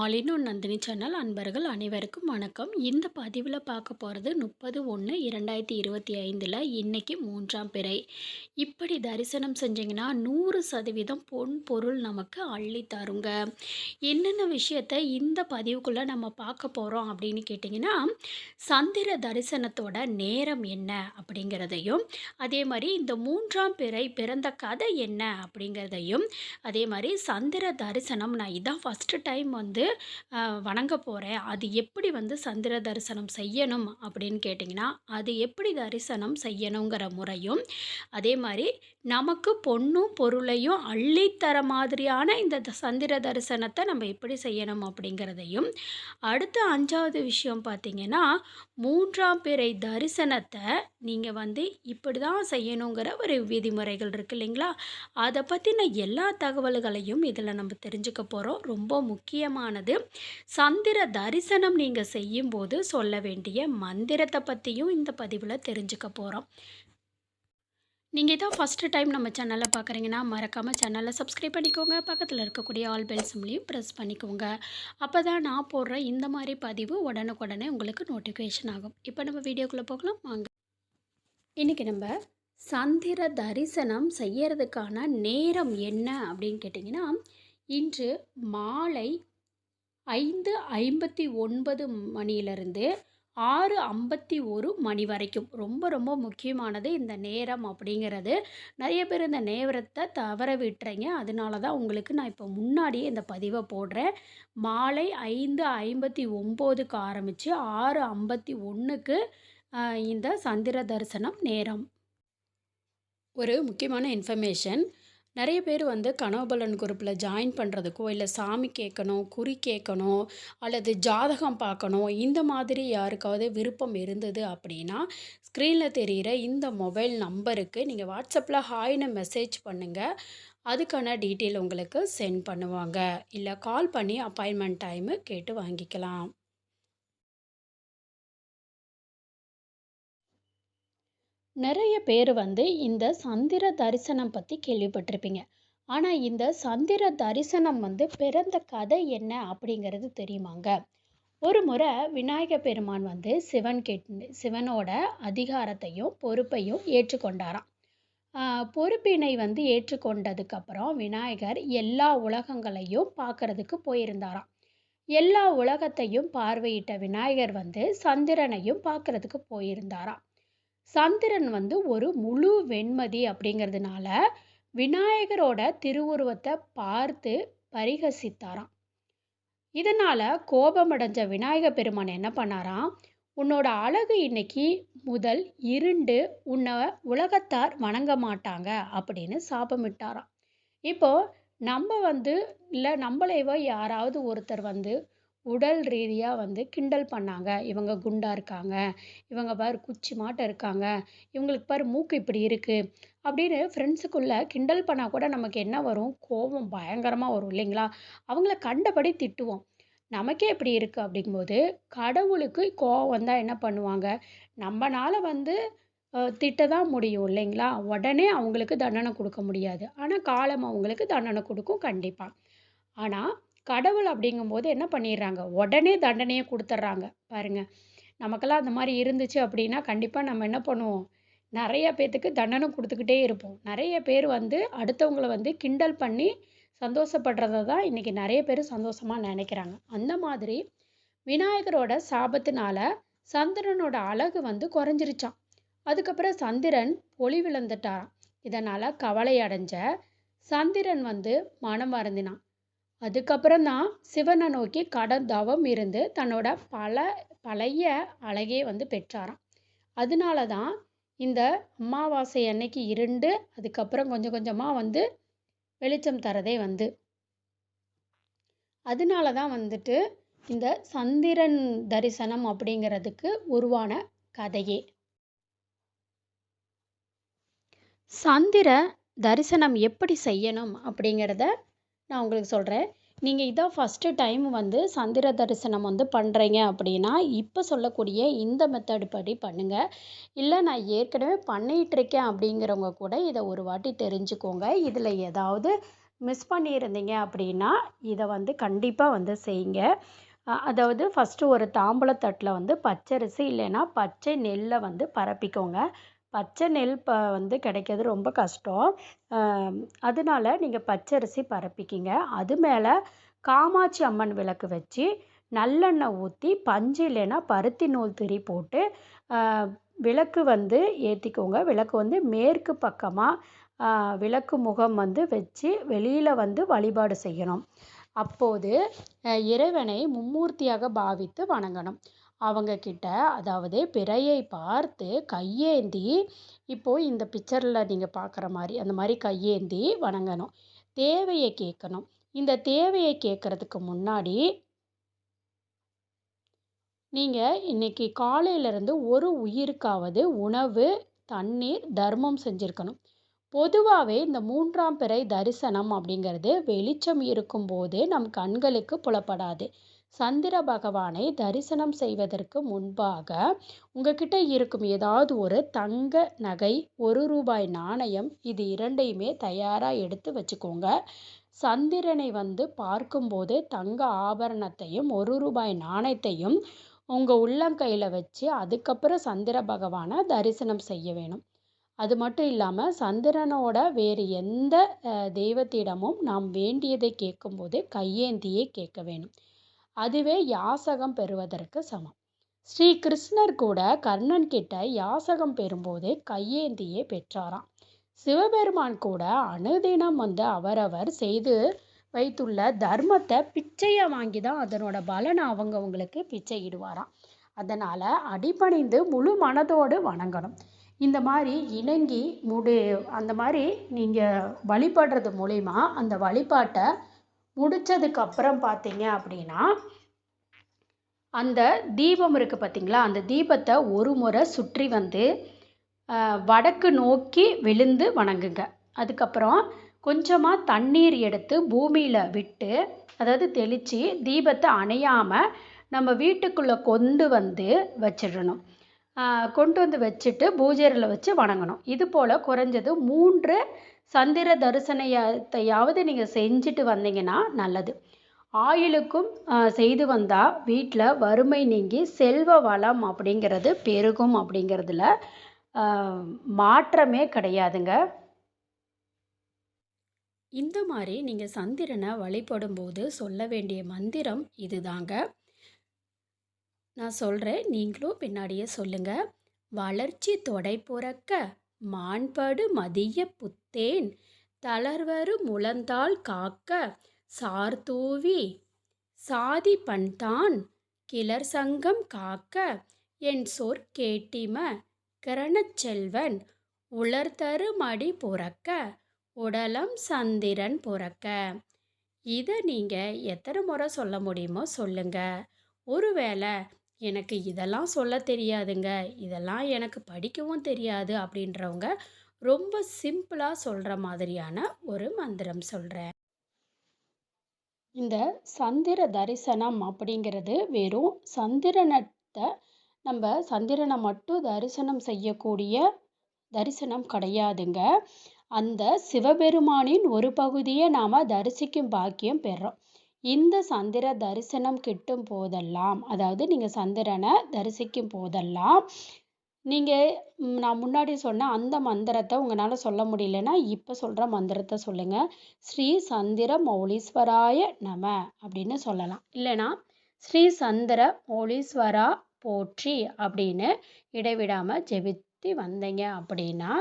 ஆலினோ Nandini channel அன்பர்கள் அனைவருக்கும் வணக்கம். இந்த பதிவில் பார்க்க போகிறது முப்பது ஒன்று இரண்டாயிரத்தி இருபத்தி ஐந்தில் இன்றைக்கி மூன்றாம் பிறை. இப்படி தரிசனம் செஞ்சிங்கன்னா நூறு சதவீதம் பொன் பொருள் நமக்கு அள்ளி தருங்க. என்னென்ன விஷயத்த இந்த பதிவுக்குள்ளே நம்ம பார்க்க போகிறோம் அப்படின்னு கேட்டிங்கன்னா சந்திர தரிசனத்தோட நேரம் என்ன அப்படிங்கிறதையும் அதே மாதிரி இந்த மூன்றாம் பிறை பிறந்த கதை என்ன அப்படிங்கிறதையும் அதே மாதிரி சந்திர தரிசனம். நான் இதான் ஃபஸ்ட்டு டைம் வந்து வணங்க போகிறேன் அது எப்படி வந்து சந்திர தரிசனம் செய்யணும் அப்படின்னு கேட்டிங்கன்னா அது எப்படி தரிசனம் செய்யணுங்கிற முறையும் அதே மாதிரி நமக்கு பொண்ணும் பொருளையும் அள்ளித்தர மாதிரியான இந்த சந்திர தரிசனத்தை நம்ம எப்படி செய்யணும் அப்படிங்கிறதையும் அடுத்த அஞ்சாவது விஷயம் பார்த்தீங்கன்னா மூன்றாம் பிறை தரிசனத்தை நீங்கள் வந்து இப்படி தான் செய்யணுங்கிற ஒரு விதிமுறைகள் இருக்கு இல்லைங்களா? அதை பற்றின எல்லா தகவல்களையும் இதில் நம்ம தெரிஞ்சுக்க போகிறோம் ரொம்ப முக்கியமான முக்கியமானது சந்திர தரிசனம் நீங்கள் செய்யும்போது சொல்ல வேண்டிய மந்திரத்தை பற்றியும் இந்த பதிவில் தெரிஞ்சுக்க போகிறோம் நீங்கள் இதான் ஃபஸ்ட்டு டைம் நம்ம சேனலை பார்க்குறீங்கன்னா மறக்காமல் சேனலை சப்ஸ்கிரைப் பண்ணிக்கோங்க. பக்கத்தில் இருக்கக்கூடிய ஆல் பெல் சிம்லையும் ப்ரெஸ் பண்ணிக்கோங்க. அப்போ தான் நான் போடுற இந்த மாதிரி பதிவு உடனுக்குடனே உங்களுக்கு நோட்டிஃபிகேஷன் ஆகும். இப்போ நம்ம வீடியோக்குள்ளே போகலாம். வாங்க. இன்றைக்கி நம்ம சந்திர தரிசனம் செய்யறதுக்கான நேரம் என்ன அப்படின்னு கேட்டிங்கன்னா இன்று மாலை ஐந்து ஐம்பத்தி ஒன்பது மணியிலிருந்து ஆறு ஐம்பத்தி ஒரு மணி வரைக்கும். ரொம்ப ரொம்ப முக்கியமானது இந்த நேரம் அப்படிங்கிறது. நிறைய பேர் இந்த நேரத்தை தவற விட்டுறீங்க. அதனால தான் உங்களுக்கு நான் இப்போ முன்னாடியே இந்த பதிவை போடுறேன். மாலை ஐந்து ஐம்பத்தி ஒம்போதுக்கு ஆரம்பித்து ஆறு ஐம்பத்தி ஒன்றுக்கு இந்த சந்திர தரிசனம் நேரம். ஒரு முக்கியமான இன்ஃபர்மேஷன் நிறைய பேர் வந்து கனவுபலன் குரூப்பில் ஜாயின் பண்ணுறதுக்கோ இல்லை சாமி கேட்கணும் குறி கேட்கணும் அல்லது ஜாதகம் பார்க்கணும் இந்த மாதிரி யாருக்காவது விருப்பம் இருந்தது அப்படின்னா ஸ்க்ரீனில் தெரிகிற இந்த மொபைல் நம்பருக்கு நீங்கள் வாட்ஸ்அப்பில் ஹாய்னு மெசேஜ் பண்ணுங்கள் அதுக்கான டீட்டெயில் உங்களுக்கு சென்ட் பண்ணுவாங்க. இல்லை கால் பண்ணி அப்பாயின்மெண்ட் டைமு கேட்டு வாங்கிக்கலாம். நிறைய பேர் வந்து இந்த சந்திர தரிசனம் பற்றி கேள்விப்பட்டிருப்பீங்க. ஆனால் இந்த சந்திர தரிசனம் வந்து பிறந்த கதை என்ன அப்படிங்கிறது தெரியுமாங்க? ஒரு முறை விநாயக பெருமான் வந்து சிவன் கேட் சிவனோட அதிகாரத்தையும் பொறுப்பையும் ஏற்றுக்கொண்டாராம். பொறுப்பினை வந்து ஏற்றுக்கொண்டதுக்கப்புறம் விநாயகர் எல்லா உலகங்களையும் பார்க்கறதுக்கு போயிருந்தாராம். எல்லா உலகத்தையும் பார்வையிட்ட விநாயகர் வந்து சந்திரனையும் பார்க்கறதுக்கு போயிருந்தாராம். சந்திரன் வந்து ஒரு முழு வெண்மதி அப்படிங்கிறதுனால விநாயகரோட திருவுருவத்தை பார்த்து பரிகசித்தாராம். இதனால கோபமடைஞ்ச விநாயக பெருமான் என்ன பண்ணாராம்? உன்னோட அழகு இன்னைக்கு முதல் இருண்டு உன்னை உலகத்தார் வணங்க மாட்டாங்க அப்படின்னு சாபமிட்டாராம். இப்போ நம்ம வந்து இல்லை நம்மளைவோ யாராவது ஒருத்தர் வந்து உடல் ரீதியாக வந்து கிண்டல் பண்ணாங்க. இவங்க குண்டாக இருக்காங்க. இவங்க பாரு குச்சி மாட்டம் இருக்காங்க. இவங்களுக்கு பாரு மூக்கு இப்படி இருக்குது அப்படின்னு ஃப்ரெண்ட்ஸுக்குள்ளே கிண்டல் பண்ணால் கூட நமக்கு என்ன வரும்? கோபம் பயங்கரமாக வரும் இல்லைங்களா? அவங்கள கண்டபடி திட்டுவோம். நமக்கே இப்படி இருக்குது அப்படிங்கும்போது கடவுளுக்கு கோபம் வந்தால் என்ன பண்ணுவாங்க? நம்மனால் வந்து திட்ட தான் முடியும் இல்லைங்களா? உடனே அவங்களுக்கு தண்டனை கொடுக்க முடியாது. ஆனால் காலம் அவங்களுக்கு தண்டனை கொடுக்கும் கண்டிப்பாக ஆனால் கடவுள் அப்படிங்கும்போது என்ன பண்ணிடுறாங்க? உடனே தண்டனையை கொடுத்துட்றாங்க. பாருங்க. நமக்கெல்லாம் அந்த மாதிரி இருந்துச்சு அப்படின்னா கண்டிப்பாக நம்ம என்ன பண்ணுவோம்? நிறைய பேர்த்துக்கு தண்டனை கொடுத்துக்கிட்டே இருப்போம். நிறைய பேர் வந்து அடுத்தவங்கள வந்து கிண்டல் பண்ணி சந்தோஷப்படுறத தான் இன்றைக்கி நிறைய பேர் சந்தோஷமாக நினைக்கிறாங்க. அந்த மாதிரி விநாயகரோட சாபத்தினால சந்திரனோட அழகு வந்து குறைஞ்சிருச்சான் அதுக்கப்புறம் சந்திரன் பொலிவிழந்துட்டாராம் இதனால் கவலை அடைஞ்ச சந்திரன் வந்து மனம் வருந்தினான். அதுக்கப்புறம் தான் சிவனை நோக்கி கடன் தவம் இருந்து தன்னோட பல பழைய அழகே வந்து பெற்றாராம். அதனால தான் இந்த அமாவாசை அன்னைக்கு இருண்டு அதுக்கப்புறம் கொஞ்சம் கொஞ்சமாக வந்து வெளிச்சம் தரதே வந்து. அதனால தான் வந்துட்டு இந்த சந்திரன் தரிசனம் அப்படிங்கிறதுக்கு உருவான கதையே. சந்திர தரிசனம் எப்படி செய்யணும் அப்படிங்கிறத நான் உங்களுக்கு சொல்கிறேன் நீங்கள் இதான் ஃபஸ்ட்டு டைம் வந்து சந்திர தரிசனம் வந்து பண்ணுறீங்க அப்படின்னா இப்போ சொல்லக்கூடிய இந்த மெத்தட் படி பண்ணுங்கள் இல்லை நான் ஏற்கனவே பண்ணிகிட்டு இருக்கேன் அப்படிங்கிறவங்க கூட இதை ஒரு வாட்டி தெரிஞ்சுக்கோங்க. இதில் ஏதாவது மிஸ் பண்ணியிருந்தீங்க அப்படின்னா இதை வந்து கண்டிப்பாக வந்து செய்யுங்க. அதாவது ஃபஸ்ட்டு ஒரு தாம்பூலத்தட்டில் வந்து பச்சரிசி இல்லைன்னா பச்சை நெல்லை வந்து பரப்பிக்கோங்க. பச்சை நெல் ப வந்து கிடைக்கிறது ரொம்ப கஷ்டம். அதனால நீங்கள் பச்சரிசி பரப்பிக்கிங்க. அது மேலே காமாட்சி அம்மன் விளக்கு வச்சு நல்லெண்ணெய் ஊற்றி பஞ்சு இல்லைன்னா பருத்தி நூல் திரி போட்டு விளக்கு வந்து ஏற்றிக்கோங்க விளக்கு வந்து மேற்கு பக்கமாக விளக்கு முகம் வந்து வச்சு வெளியில் வந்து வழிபாடு செய்யணும். அப்போது இறைவனை மும்மூர்த்தியாக பாவித்து வணங்கணும். அவங்க கிட்ட அதாவது பிறையை பார்த்து கையேந்தி இப்போது இந்த பிக்சரில் நீங்கள் பார்க்குற மாதிரி அந்த மாதிரி கையேந்தி வணங்கணும். தேவையை கேட்கணும். இந்த தேவையை கேட்குறதுக்கு முன்னாடி நீங்கள் இன்றைக்கி காலையிலேருந்து ஒரு உயிருக்காவது உணவு தண்ணீர் தர்மம் செஞ்சுருக்கணும். பொதுவாகவே இந்த மூன்றாம் பிறை தரிசனம் அப்படிங்கிறது வெளிச்சம் இருக்கும்போது நம் கண்களுக்கு புலப்படாது. சந்திர பகவானை தரிசனம் செய்வதற்கு முன்பாக உங்ககிட்ட இருக்கும் ஏதாவது ஒரு தங்க நகை ஒரு ரூபாய் நாணயம் இது இரண்டையுமே தயாராக எடுத்து வச்சுக்கோங்க. சந்திரனை வந்து பார்க்கும்போது தங்க ஆபரணத்தையும் ஒரு ரூபாய் நாணயத்தையும் உங்கள் உள்ளங்கையில் வச்சு அதுக்கப்புறம் சந்திர பகவானை தரிசனம் செய்ய வேணும். அது மட்டும் இல்லாமல் சந்திரனோட வேறு எந்த தெய்வத்திடமும் நாம் வேண்டியதை கேட்கும்போது கையேந்தியே கேட்க வேணும். அதுவே யாசகம் பெறுவதற்கு சமம். ஸ்ரீ கிருஷ்ணர் கூட கர்ணன் கிட்ட யாசகம் பெறும்போது கையேந்தியே பெற்றாராம். சிவபெருமான் கூட அனுதினம் வந்து அவரவர் செய்து வைத்துள்ள தர்மத்தை பிச்சையை வாங்கி தான் அதனோட பலனை அவங்கவுங்களுக்கு பிச்சை இடுவாராம் அதனால் அடிபணிந்து முழு மனதோடு வணங்கணும். இந்த மாதிரி இணங்கி முடி அந்த மாதிரி நீங்கள் வழிபடுறது மூலிமா அந்த வழிபாட்டை முடித்ததுக்கப்புறம் பார்த்தீங்க அப்படின்னா அந்த தீபம் இருக்குது பார்த்தீங்களா அந்த தீபத்தை ஒரு முறை சுற்றி வந்து வடக்கு நோக்கி விழுந்து வணங்குங்க. அதுக்கப்புறம் கொஞ்சமாக தண்ணீர் எடுத்து பூமியில் விட்டு அதாவது தெளித்து தீபத்தை அணையாமல் நம்ம வீட்டுக்குள்ளே கொண்டு வந்து வச்சிடணும். கொண்டு வந்து வச்சுட்டு பூஜையில் வச்சு வணங்கணும். இது போல் குறைஞ்சது மூன்று சந்திர தரிசனத்தையாவது நீங்கள் செஞ்சுட்டு வந்தீங்கன்னா நல்லது. ஆயுளுக்கும் செய்து வந்தால் வீட்டில் வறுமை நீங்கி செல்வ வளம் அப்படிங்கிறது பெருகும் அப்படிங்கிறதுல மாற்றமே கிடையாதுங்க. இந்த மாதிரி நீங்கள் சந்திரனை வழிபடும்போது சொல்ல வேண்டிய மந்திரம் இதுதாங்க. நான் சொல்கிறேன் நீங்களும் பின்னாடியே சொல்லுங்கள் வளர்ச்சி தொடை புறக்க மாண்படு மதிய புத்தேன். தளர்வரு முழந்தாள் காக்க சார்தூவி சாதி பண்தான் கிளர் சங்கம் காக்க. என் சொற் கேட்டிம கரணச்செல்வன் உலர்தரு மடி புறக்க உடலம் சந்திரன் புறக்க. இதை நீங்கள் எத்தனை முறை சொல்ல முடியுமோ சொல்லுங்கள் ஒருவேளை எனக்கு இதெல்லாம் சொல்ல தெரியாதுங்க. இதெல்லாம் எனக்கு படிக்கவும் தெரியாது அப்படின்றவங்க ரொம்ப சிம்பிளாக சொல்கிற மாதிரியான ஒரு மந்திரம் சொல்கிறேன் இந்த சந்திர தரிசனம் அப்படிங்கிறது வெறும் சந்திரனத்தை நம்ம சந்திரனை மட்டும் தரிசனம் செய்யக்கூடிய தரிசனம் கிடையாதுங்க. அந்த சிவபெருமானின் ஒரு பகுதியை நாம் தரிசிக்கும் பாக்கியம் பெறோம். இந்த சந்திர தரிசனம் கிட்டும் போதெல்லாம் அதாவது நீங்கள் சந்திரனை தரிசிக்கும் போதெல்லாம் நீங்கள் நான் முன்னாடி சொன்ன அந்த மந்திரத்தை உங்களால் சொல்ல முடியலன்னா இப்போ சொல்கிற மந்திரத்தை சொல்லுங்கள் ஸ்ரீ சந்திர மௌலீஸ்வராய நம அப்படின்னு சொல்லலாம். இல்லைனா ஸ்ரீ சந்திர மௌலீஸ்வரா போற்றி அப்படின்னு இடைவிடாமல் ஜெபி சுற்றி வந்தீங்க அப்படின்னா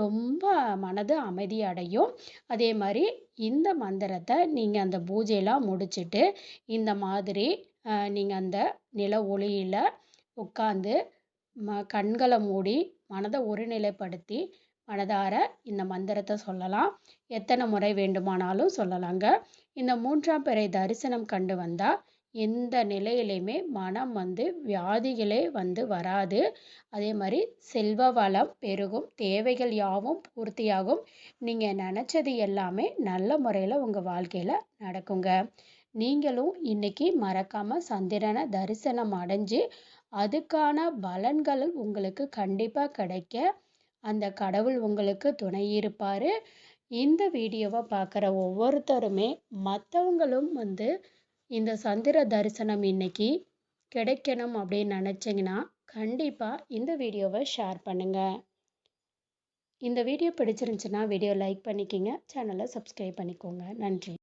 ரொம்ப மனது அமைதி அடையும். அதே மாதிரி இந்த மந்திரத்தை நீங்கள் அந்த பூஜையெல்லாம் முடிச்சுட்டு இந்த மாதிரி நீங்கள் அந்த நில ஒளியில் உட்காந்து ம கண்களை மூடி மனதை ஒருநிலைப்படுத்தி மனதார இந்த மந்திரத்தை சொல்லலாம். எத்தனை முறை வேண்டுமானாலும் சொல்லலாங்க. இந்த மூன்றாம் பிறை தரிசனம் கண்டு வந்தால் எந்த நிலையிலையுமே மனம் வந்து வியாதிகளே வந்து வராது. அதே மாதிரி செல்வ வளம் பெருகும். தேவைகள் யாவும் பூர்த்தியாகும். நீங்கள் நினச்சது எல்லாமே நல்ல முறையில் உங்கள் வாழ்க்கையில் நடக்குங்க. நீங்களும் இன்னைக்கு மறக்காமல் சந்திரனை தரிசனம் அடைஞ்சு அதுக்கான பலன்கள் உங்களுக்கு கண்டிப்பாக கிடைக்க அந்த கடவுள் உங்களுக்கு துணை இருப்பார். இந்த வீடியோவை பார்க்குற ஒவ்வொருத்தருமே மற்றவங்களும் வந்து இந்த சந்திர தரிசனம் இன்னைக்கு கிடைக்கணும் அப்படின்னு நினச்சிங்கன்னா கண்டிப்பாக இந்த வீடியோவை ஷேர் பண்ணுங்கள் இந்த வீடியோ பிடிச்சிருந்துச்சுன்னா வீடியோ லைக் பண்ணிக்கிங்க. சேனலை சப்ஸ்கிரைப் பண்ணிக்கோங்க. நன்றி.